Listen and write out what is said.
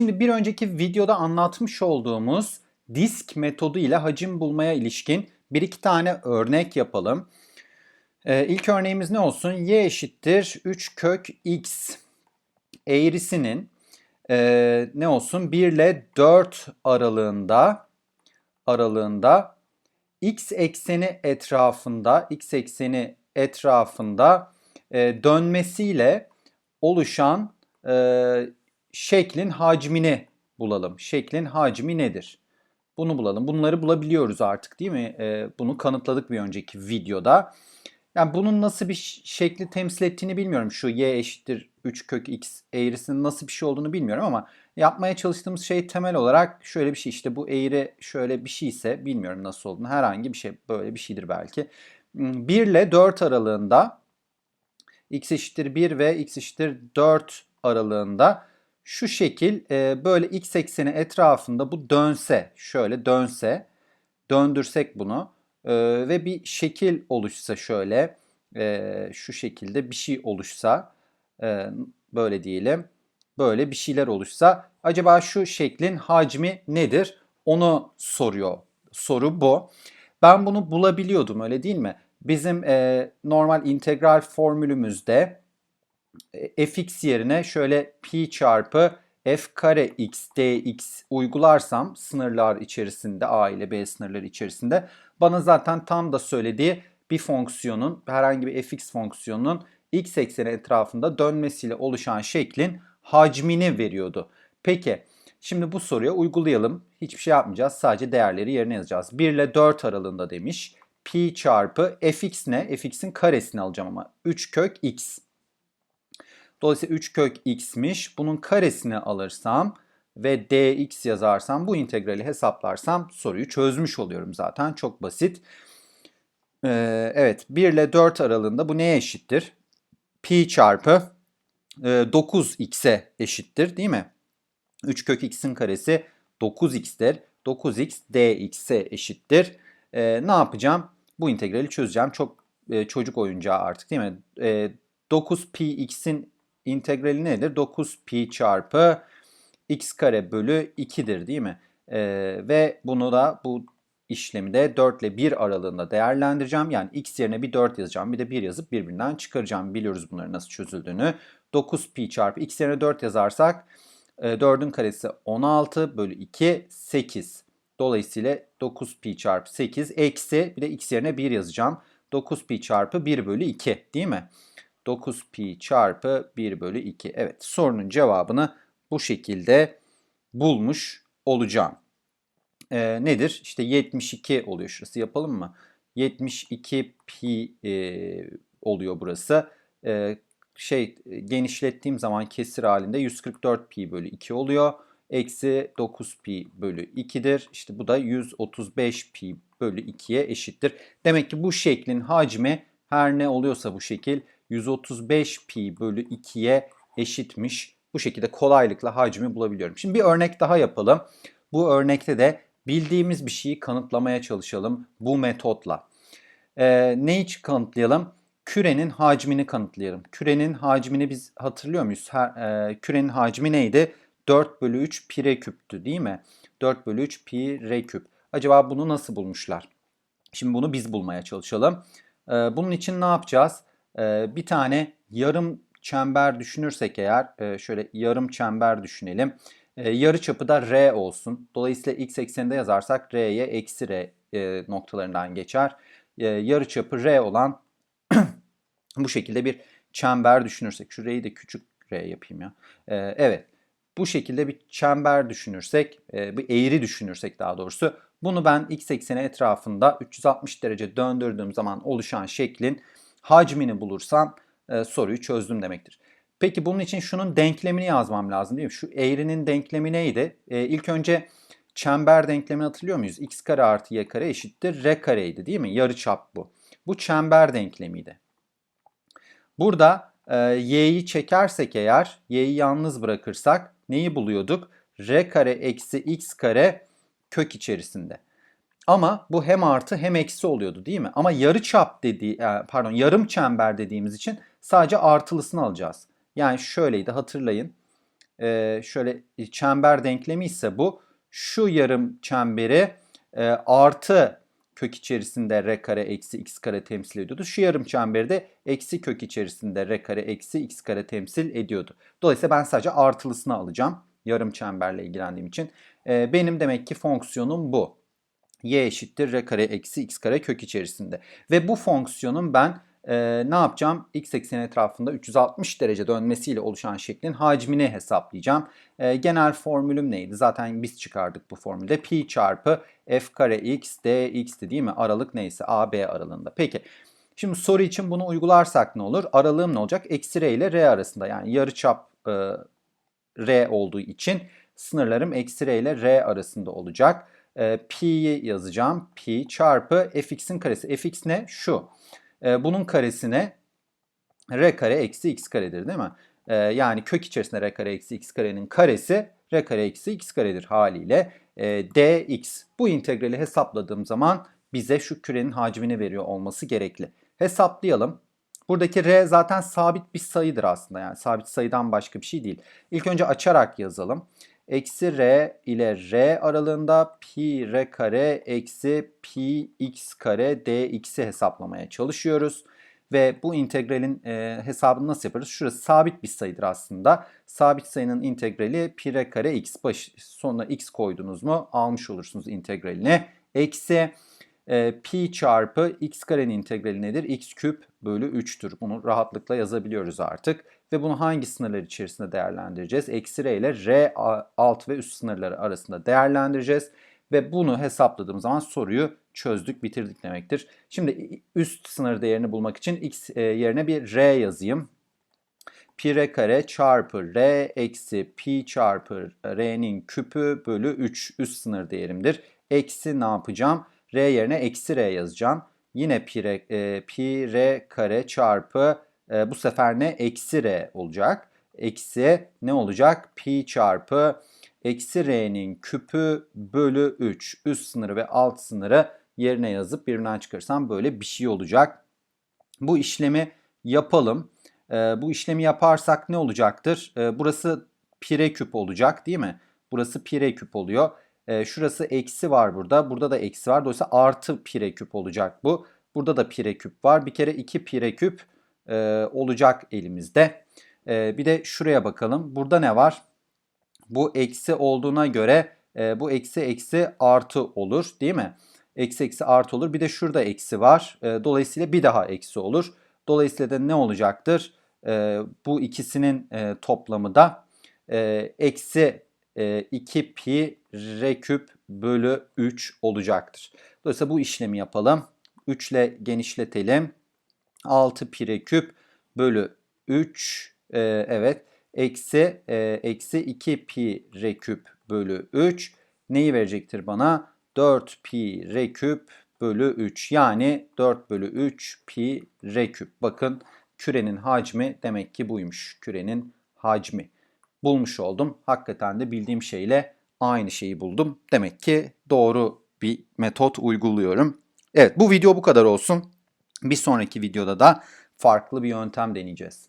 Şimdi bir önceki videoda anlatmış olduğumuz disk metodu ile hacim bulmaya ilişkin bir iki tane örnek yapalım. Ee, ilk örneğimiz ne olsun? y eşittir 3 kök x eğrisinin e, ne olsun? 1 ile 4 aralığında aralığında x ekseni etrafında x ekseni etrafında e, dönmesiyle oluşan e, şeklin hacmini bulalım. Şeklin hacmi nedir? Bunu bulalım. Bunları bulabiliyoruz artık değil mi? E, bunu kanıtladık bir önceki videoda. Yani bunun nasıl bir şekli temsil ettiğini bilmiyorum. Şu y eşittir 3 kök x eğrisinin nasıl bir şey olduğunu bilmiyorum ama yapmaya çalıştığımız şey temel olarak şöyle bir şey. İşte bu eğri şöyle bir şey ise bilmiyorum nasıl olduğunu. Herhangi bir şey böyle bir şeydir belki. 1 ile 4 aralığında x eşittir 1 ve x eşittir 4 aralığında şu şekil e, böyle x ekseni etrafında bu dönse, şöyle dönse, döndürsek bunu e, ve bir şekil oluşsa şöyle, e, şu şekilde bir şey oluşsa, e, böyle diyelim, böyle bir şeyler oluşsa, acaba şu şeklin hacmi nedir? Onu soruyor. Soru bu. Ben bunu bulabiliyordum öyle değil mi? Bizim e, normal integral formülümüzde fx yerine şöyle pi çarpı f kare x dx uygularsam sınırlar içerisinde a ile b sınırları içerisinde bana zaten tam da söylediği bir fonksiyonun herhangi bir fx fonksiyonunun x ekseni etrafında dönmesiyle oluşan şeklin hacmini veriyordu. Peki şimdi bu soruya uygulayalım. Hiçbir şey yapmayacağız. Sadece değerleri yerine yazacağız. 1 ile 4 aralığında demiş. Pi çarpı fx ne? fx'in karesini alacağım ama 3 kök x. Dolayısıyla 3 kök x'miş. Bunun karesini alırsam ve dx yazarsam bu integrali hesaplarsam soruyu çözmüş oluyorum zaten. Çok basit. Ee, evet 1 ile 4 aralığında bu neye eşittir? Pi çarpı e, 9x'e eşittir değil mi? 3 kök x'in karesi 9x'tir. 9x dx'e eşittir. Ee, ne yapacağım? Bu integrali çözeceğim. Çok e, çocuk oyuncağı artık değil mi? E, 9 pi x'in integrali nedir? 9 pi çarpı x kare bölü 2'dir değil mi? Ee, ve bunu da bu işlemi de 4 ile 1 aralığında değerlendireceğim. Yani x yerine bir 4 yazacağım bir de 1 yazıp birbirinden çıkaracağım. Biliyoruz bunların nasıl çözüldüğünü. 9 pi çarpı x yerine 4 yazarsak 4'ün e, karesi 16 bölü 2 8. Dolayısıyla 9 pi çarpı 8 eksi bir de x yerine 1 yazacağım. 9 pi çarpı 1 bölü 2 değil mi? 9 pi çarpı 1 bölü 2. Evet sorunun cevabını bu şekilde bulmuş olacağım. Ee, nedir? İşte 72 oluyor şurası yapalım mı? 72 pi e, oluyor burası. E, şey genişlettiğim zaman kesir halinde 144 pi bölü 2 oluyor. Eksi 9 pi bölü 2'dir. İşte bu da 135 pi bölü 2'ye eşittir. Demek ki bu şeklin hacmi her ne oluyorsa bu şekil 135 pi bölü 2'ye eşitmiş. Bu şekilde kolaylıkla hacmi bulabiliyorum. Şimdi bir örnek daha yapalım. Bu örnekte de bildiğimiz bir şeyi kanıtlamaya çalışalım bu metotla. Ee, neyi kanıtlayalım? Kürenin hacmini kanıtlayalım. Kürenin hacmini biz hatırlıyor muyuz? Her, e, kürenin hacmi neydi? 4 bölü 3 pi r küptü değil mi? 4 bölü 3 pi r küp. Acaba bunu nasıl bulmuşlar? Şimdi bunu biz bulmaya çalışalım. Ee, bunun için ne yapacağız? Ee, bir tane yarım çember düşünürsek eğer e, şöyle yarım çember düşünelim. E, yarı çapı da r olsun. Dolayısıyla x ekseninde yazarsak r'ye eksi r e, noktalarından geçer. E, yarı çapı r olan bu şekilde bir çember düşünürsek. Şu r'yi de küçük r yapayım ya. Evet. Bu şekilde bir çember düşünürsek, e, bir eğri düşünürsek daha doğrusu. Bunu ben x ekseni etrafında 360 derece döndürdüğüm zaman oluşan şeklin hacmini bulursam e, soruyu çözdüm demektir. Peki bunun için şunun denklemini yazmam lazım değil mi? Şu eğrinin denklemi neydi? E, ilk önce çember denklemini hatırlıyor muyuz? x kare artı y kare eşittir r kareydi değil mi? Yarı çap bu. Bu çember denklemiydi. Burada e, y'yi çekersek eğer, y'yi yalnız bırakırsak neyi buluyorduk? r kare eksi x kare kök içerisinde. Ama bu hem artı hem eksi oluyordu değil mi? Ama yarı çap dediği e, pardon yarım çember dediğimiz için sadece artılısını alacağız. Yani şöyleydi hatırlayın. e, şöyle çember denklemi ise bu. Şu yarım çemberi e, artı kök içerisinde r kare eksi x kare temsil ediyordu. Şu yarım çemberi de eksi kök içerisinde r kare eksi x kare temsil ediyordu. Dolayısıyla ben sadece artılısını alacağım. Yarım çemberle ilgilendiğim için. E, benim demek ki fonksiyonum bu. Y eşittir r kare eksi x kare kök içerisinde. Ve bu fonksiyonun ben e, ne yapacağım? X ekseni etrafında 360 derece dönmesiyle oluşan şeklin hacmini hesaplayacağım. E, genel formülüm neydi? Zaten biz çıkardık bu formülde. Pi çarpı f kare x dx'ti değil mi? Aralık neyse a b aralığında. Peki. Şimdi soru için bunu uygularsak ne olur? Aralığım ne olacak? Eksi r ile r arasında yani yarıçap e, r olduğu için sınırlarım eksi r ile r arasında olacak. E, pi'yi yazacağım. Pi çarpı fx'in karesi. fx ne? Şu. E, bunun karesine r kare eksi x karedir değil mi? E, yani kök içerisinde r kare eksi x karenin karesi r kare eksi x karedir haliyle. E, dx. Bu integrali hesapladığım zaman bize şu kürenin hacmini veriyor olması gerekli. Hesaplayalım. Buradaki r zaten sabit bir sayıdır aslında yani sabit sayıdan başka bir şey değil. İlk önce açarak yazalım. Eksi r ile r aralığında pi r kare eksi pi x kare dx'i hesaplamaya çalışıyoruz. Ve bu integralin e, hesabını nasıl yaparız? Şurası sabit bir sayıdır aslında. Sabit sayının integrali pi r kare x baş, sonuna x koydunuz mu almış olursunuz integralini. Eksi e, pi çarpı x karenin integrali nedir? x küp bölü 3'tür. Bunu rahatlıkla yazabiliyoruz artık. Ve bunu hangi sınırlar içerisinde değerlendireceğiz? Eksi r ile r alt ve üst sınırları arasında değerlendireceğiz. Ve bunu hesapladığım zaman soruyu çözdük, bitirdik demektir. Şimdi üst sınır değerini bulmak için x e, yerine bir r yazayım. Pi r kare çarpı r eksi pi çarpı r'nin küpü bölü 3 üst sınır değerimdir. Eksi ne yapacağım? r yerine eksi r yazacağım. Yine pi r, e, pi r kare çarpı e, bu sefer ne? Eksi r olacak. Eksi ne olacak? Pi çarpı eksi r'nin küpü bölü 3 üst sınırı ve alt sınırı yerine yazıp birbirinden çıkarsam böyle bir şey olacak. Bu işlemi yapalım. E, bu işlemi yaparsak ne olacaktır? E, burası pi r küp olacak değil mi? Burası pi r küp oluyor. E, şurası eksi var burada. Burada da eksi var. Dolayısıyla artı pi r küp olacak bu. Burada da pi r küp var. Bir kere 2 pi r küp e, olacak elimizde. E, bir de şuraya bakalım. Burada ne var? Bu eksi olduğuna göre e, bu eksi eksi artı olur değil mi? Eksi eksi artı olur. Bir de şurada eksi var. E, dolayısıyla bir daha eksi olur. Dolayısıyla da ne olacaktır? E, bu ikisinin e, toplamı da e, eksi e, 2 pi r küp bölü 3 olacaktır. Dolayısıyla bu işlemi yapalım. 3 ile genişletelim. 6 pi r küp bölü 3 e, evet eksi e, eksi 2 pi r küp bölü 3 neyi verecektir bana? 4 pi r küp bölü 3 yani 4 bölü 3 pi r küp. Bakın kürenin hacmi demek ki buymuş. Kürenin hacmi. Bulmuş oldum. Hakikaten de bildiğim şeyle aynı şeyi buldum. Demek ki doğru bir metot uyguluyorum. Evet bu video bu kadar olsun. Bir sonraki videoda da farklı bir yöntem deneyeceğiz.